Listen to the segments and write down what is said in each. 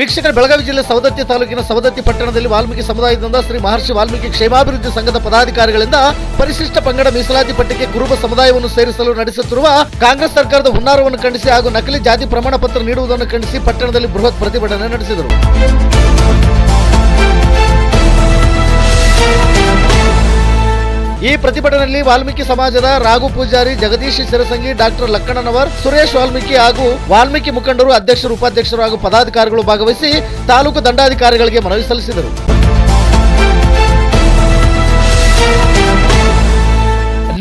ವೀಕ್ಷಕರ ಬೆಳಗಾವಿ ಜಿಲ್ಲೆ ಸವದತ್ತಿ ತಾಲೂಕಿನ ಸವದತ್ತಿ ಪಟ್ಟಣದಲ್ಲಿ ವಾಲ್ಮೀಕಿ ಸಮುದಾಯದಿಂದ ಶ್ರೀ ಮಹರ್ಷಿ ವಾಲ್ಮೀಕಿ ಕ್ಷೇಮಾಭಿವೃದ್ಧಿ ಸಂಘದ ಪದಾಧಿಕಾರಿಗಳಿಂದ ಪರಿಶಿಷ್ಟ ಪಂಗಡ ಮೀಸಲಾತಿ ಪಟ್ಟಿಗೆ ಕುರುಬ ಸಮುದಾಯವನ್ನು ಸೇರಿಸಲು ನಡೆಸುತ್ತಿರುವ ಕಾಂಗ್ರೆಸ್ ಸರ್ಕಾರದ ಹುನ್ನಾರವನ್ನು ಖಂಡಿಸಿ ಹಾಗೂ ನಕಲಿ ಜಾತಿ ಪ್ರಮಾಣ ಪತ್ರ ನೀಡುವುದನ್ನು ಖಂಡಿಸಿ ಪಟ್ಟಣದಲ್ಲಿ ಬೃಹತ್ ಪ್ರತಿಭಟನೆ ನಡೆಸಿದರು. ಈ ಪ್ರತಿಭಟನೆಯಲ್ಲಿ ವಾಲ್ಮೀಕಿ ಸಮಾಜದ ರಾಘು ಪೂಜಾರಿ, ಜಗದೀಶ್ ಶಿರಸಂಗಿ, ಡಾಕ್ಟರ್ ಲಕ್ಕಣ್ಣನವರ್, ಸುರೇಶ್ ವಾಲ್ಮೀಕಿ ಹಾಗೂ ವಾಲ್ಮೀಕಿ ಮುಖಂಡರು, ಅಧ್ಯಕ್ಷರು, ಉಪಾಧ್ಯಕ್ಷರು ಹಾಗೂ ಪದಾಧಿಕಾರಿಗಳು ಭಾಗವಹಿಸಿ ತಾಲೂಕು ದಂಡಾಧಿಕಾರಿಗಳಿಗೆ ಮನವಿ ಸಲ್ಲಿಸಿದರು.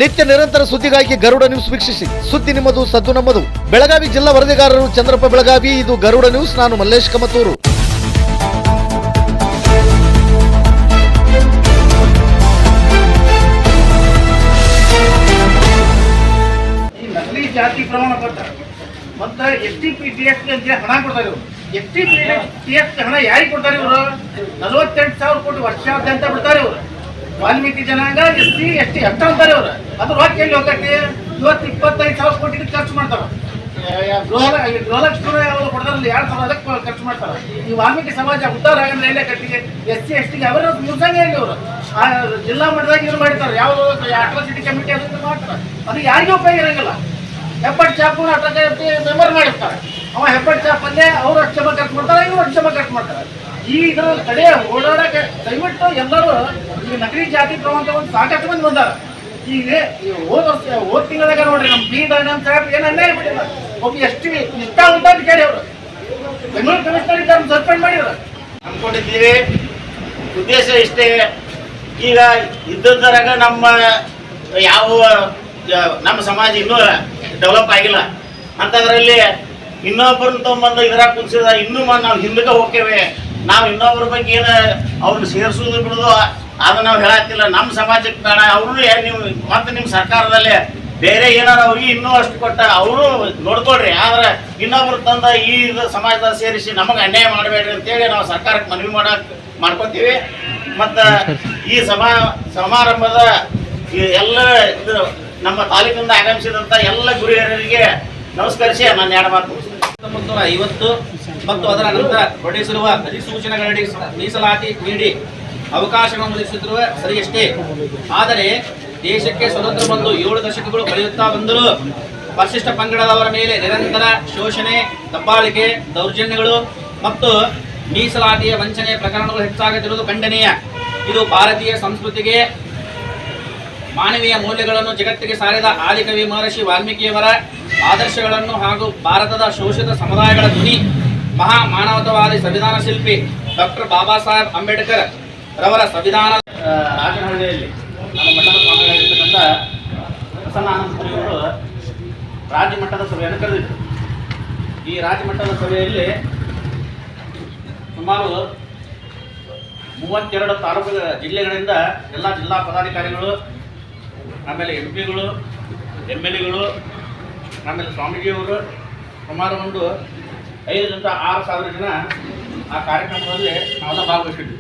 ನಿತ್ಯ ನಿರಂತರ ಸುದ್ದಿಗಾಗಿ ಗರುಡ ನ್ಯೂಸ್ ವೀಕ್ಷಿಸಿ. ಸುದ್ದಿ ನಿಮ್ಮದು, ಸದ್ದು ನಮ್ಮದು. ಬೆಳಗಾವಿ ಜಿಲ್ಲಾ ವರದಿಗಾರರು ಚಂದ್ರಪ್ಪ ಬೆಳಗಾವಿ, ಇದು ಗರುಡ ನ್ಯೂಸ್. ನಾನು ಮಲ್ಲೇಶ್ ಕಮತೂರು. ಮತ್ತ S T P T S ಅಂತ ಹಣ ಕೊಡ್ತಾರೆ ಇವರು. S T P T S ಹಣ ಯಾರಿಗೆ ಕೊಡ್ತಾರೆ ಇವರು? ನಲವತ್ತೆಂಟು ಸಾವಿರ ಕೋಟಿ ವರ್ಷಾದ್ಯಂತ ಬಿಡ್ತಾರೆ ಇವರು. ವಾಲ್ಮೀಕಿ ಜನಾಂಗ, ಎಸ್ ಟಿ ಎಸ್ ಟಿ ಎಷ್ಟು ಅಂತಾರೆ ಇವರು. ಅದ್ರ ರೊಕ್ಕ ಎಲ್ಲಿ ಹೋಗಕ್ಕೆ ಇವತ್ತು ಇಪ್ಪತ್ತೈದು ಸಾವಿರ ಕೋಟಿ ಖರ್ಚು ಮಾಡ್ತಾರೆ. ಗೃಹ ಗೃಹಲಕ್ಷ್ಮಿ ಅವರು ಕೊಡ್ತಾರಲ್ಲ ಎರಡು ಸಾವಿರ ಅದಕ್ಕೆ ಖರ್ಚು ಮಾಡ್ತಾರೆ. ಈ ವಾಲ್ಮೀಕಿ ಸಮಾಜ ಉದ್ದಾರ ಆಗಲ್ಲ ಎಲ್ಲ ಕಟ್ಟಿಗೆ? ಎಸ್ ಸಿ, ಎಸ್ ಟಿಗೆ ಅವರ ಮುಂಚಾನೆ ಇಲ್ಲ ಇವರು. ಆ, ಜಿಲ್ಲಾ ಮಟ್ಟದಾಗ ಇದು ಮಾಡಿರ್ತಾರೆ. ಯಾವ್ದು, ಅಟ್ರಾಸಿಟಿ ಕಮಿಟಿ ಅದಕ್ಕೆ ಮಾಡ್ತಾರೆ. ಅದು ಯಾರಿಗೂ ಉಪಯೋಗ ಇರಂಗಿಲ್ಲ. ಹೆಬ್ಬಟ್ ಚಾಪು ಅಟ್ರಾಸಿಟಿ ಮೆಂಬರ್ ಮಾಡಿರ್ತಾರೆ. ಅವ ಹೆಬ್ಬಟ್ ಚಾಪ್ ಅಲ್ಲೇ ಅವ್ರು ಅಷ್ಟು ಖರ್ಚು ಮಾಡ್ತಾರೆ, ಇವ್ರು ಅಷ್ಟು ಕಟ್ ಮಾಡ್ತಾರೆ. ಈ ಇದ್ರ ಕಡೆ ಓಡಾಡಕ್ಕೆ ದಯವಿಟ್ಟು ಎಲ್ಲರೂ ಈ ನಕಲಿ ಜಾತಿ ಪ್ರವಂತ ಒಂದು ಸಾಕಷ್ಟು ಮಂದಿ ಬಂದಾರ. ಈಗ ಹೋದ ವರ್ಷ, ಹೋದ ತಿಂಗಳಾಗ ನೋಡ್ರಿ ನಮ್ಮ ಬಿ ದಯಾನಂದ ಸಾಹೇಬ್ ಏನು ಅನ್ಯಾಯ ಒಬ್ಬ ಎಷ್ಟು ಇಷ್ಟ ಉಂಟ ಅಂತ ಕೇಳಿ ಅವರು ಬೆಂಗಳೂರು ಕಮಿಷನರ್ ಇದ್ದಾರೆ ಸಸ್ಪೆಂಡ್ ಮಾಡಿದ್ರು. ಅನ್ಕೊಂಡಿದ್ದೀವಿ ಉದ್ದೇಶ ಇಷ್ಟೇ. ಈಗ ಇದ್ದದ್ದರಾಗ ನಮ್ಮ ಯಾವ, ನಮ್ಮ ಸಮಾಜ ಇನ್ನೂ ಡೆವಲಪ್ ಆಗಿಲ್ಲ. ಅಂತದ್ರಲ್ಲಿ ಇನ್ನೊಬ್ಬರನ್ನ ತೊಗೊಂಬಂದು ಇದ್ರಾಗ ಕುದಿಸಿದ ಇನ್ನೂ ನಾವು ಹಿಂದಕ್ಕೆ ಹೋಗ್ತೇವೆ. ನಾವು ಇನ್ನೊಬ್ಬರ ಬಗ್ಗೆ ಏನು ಅವ್ರನ್ನ ಸೇರಿಸೋದು ಬಿಡೋದು ಅದನ್ನ ನಾವು ಹೇಳತ್ತಿಲ್ಲ ನಮ್ಮ ಸಮಾಜಕ್ಕೆ ಬೇಡ. ಅವರು ನೀವು ಮತ್ತೆ ನಿಮ್ಮ ಸರ್ಕಾರದಲ್ಲಿ ಬೇರೆ ಏನಾರು ಅವ್ರಿಗೆ ಇನ್ನೂ ಅಷ್ಟು ಕೊಟ್ಟ ಅವರು ನೋಡ್ಕೊಳ್ರಿ. ಆದ್ರೆ ಇನ್ನೊಬ್ರು ತಂದ ಈ ಸಮಾಜದ ಸೇರಿಸಿ ನಮಗೆ ಅನ್ಯಾಯ ಮಾಡಬೇಡ್ರಿ ಅಂತೇಳಿ ನಾವು ಸರ್ಕಾರಕ್ಕೆ ಮನವಿ ಮಾಡಕ್ ಮಾಡ್ಕೊತೀವಿ. ಮತ್ತು ಈ ಸಮಾ ಸಮಾರಂಭದ ಎಲ್ಲ ಇದು ನಮ್ಮ ತಾಲೂಕಿನಿಂದ ಆಗಮಿಸಿದಂಥ ಎಲ್ಲ ಗುರಿಯರಿಗೆ ನಮಸ್ಕರಿಸಿ ನಾನು ಎರಡು ಮಾತು ಐವತ್ತು ಮತ್ತು ಅದರ ನಂತರ ಹೊರಡಿಸಿರುವ ಅಧಿಸೂಚನೆಗಳಡಿ ಮೀಸಲಾತಿ ನೀಡಿ ಅವಕಾಶಗಳನ್ನು ಒದಗಿಸುತ್ತಿರುವ ಸರಿಯಷ್ಟೇ. ಆದರೆ ದೇಶಕ್ಕೆ ಸ್ವತಂತ್ರ ಬಂದು ಏಳು ದಶಕಗಳು ಕಳೆಯುತ್ತಾ ಬಂದರೂ ಪರಿಶಿಷ್ಟ ಪಂಗಡದವರ ಮೇಲೆ ನಿರಂತರ ಶೋಷಣೆ, ದಬ್ಬಾಳಿಕೆ, ದೌರ್ಜನ್ಯಗಳು ಮತ್ತು ಮೀಸಲಾತಿಯ ವಂಚನೆ ಪ್ರಕರಣಗಳು ಹೆಚ್ಚಾಗುತ್ತಿರುವುದು ಖಂಡನೀಯ. ಇದು ಭಾರತೀಯ ಸಂಸ್ಕೃತಿಗೆ ಮಾನವೀಯ ಮೌಲ್ಯಗಳನ್ನು ಜಗತ್ತಿಗೆ ಸಾರಿದ ಆದಿಕವಿ ಮಹರ್ಷಿ ವಾಲ್ಮೀಕಿಯವರ ಆದರ್ಶಗಳನ್ನು ಹಾಗೂ ಭಾರತದ ಶೋಷಿತ ಸಮುದಾಯಗಳ ಧ್ವನಿ, ಮಹಾ ಮಾನವತಾವಾದಿ ಸಂವಿಧಾನ ಶಿಲ್ಪಿ ಡಾಕ್ಟರ್ ಬಾಬಾ ಸಾಹೇಬ್ ಅಂಬೇಡ್ಕರ್ ರವರ ಸಂವಿಧಾನ ರಾಜನಹಳ್ಳಿಯಲ್ಲಿ ನಮ್ಮ ಮಠದ ಸ್ವಾಮಿಗಳಿರ್ತಕ್ಕಂಥ ಪ್ರಸನ್ನಾನಂದಪುರಿಯವರು ರಾಜ್ಯ ಮಟ್ಟದ ಸಭೆಯನ್ನು ಕರೆದಿದ್ದರು. ಈ ರಾಜ್ಯ ಮಟ್ಟದ ಸಭೆಯಲ್ಲಿ ಸುಮಾರು ಮೂವತ್ತೆರಡು ತಾಲೂಕು ಜಿಲ್ಲೆಗಳಿಂದ ಎಲ್ಲ ಜಿಲ್ಲಾ ಪದಾಧಿಕಾರಿಗಳು ಆಮೇಲೆ ಎಂ ಪಿಗಳು ಎಂ ಎಲ್ ಎಗಳು, ಆಮೇಲೆ ಸ್ವಾಮೀಜಿಯವರು ಸುಮಾರು ಒಂದು ಐದರಿಂದ ಆರು ಸಾವಿರ ಜನ ಆ ಕಾರ್ಯಕ್ರಮದಲ್ಲಿ ನಾವೆಲ್ಲ ಭಾಗವಹಿಸಿದ್ವಿ